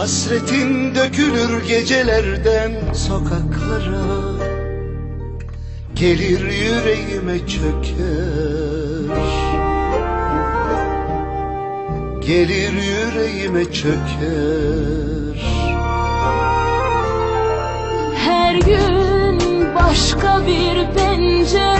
Hasretin dökülür gecelerden sokaklara. Gelir yüreğime çöker. Gelir yüreğime çöker. Her gün başka bir pencerede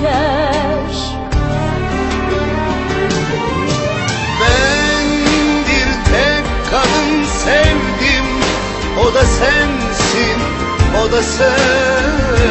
büker Ben bir tek kadın sevdim. O da sensin, o da sensin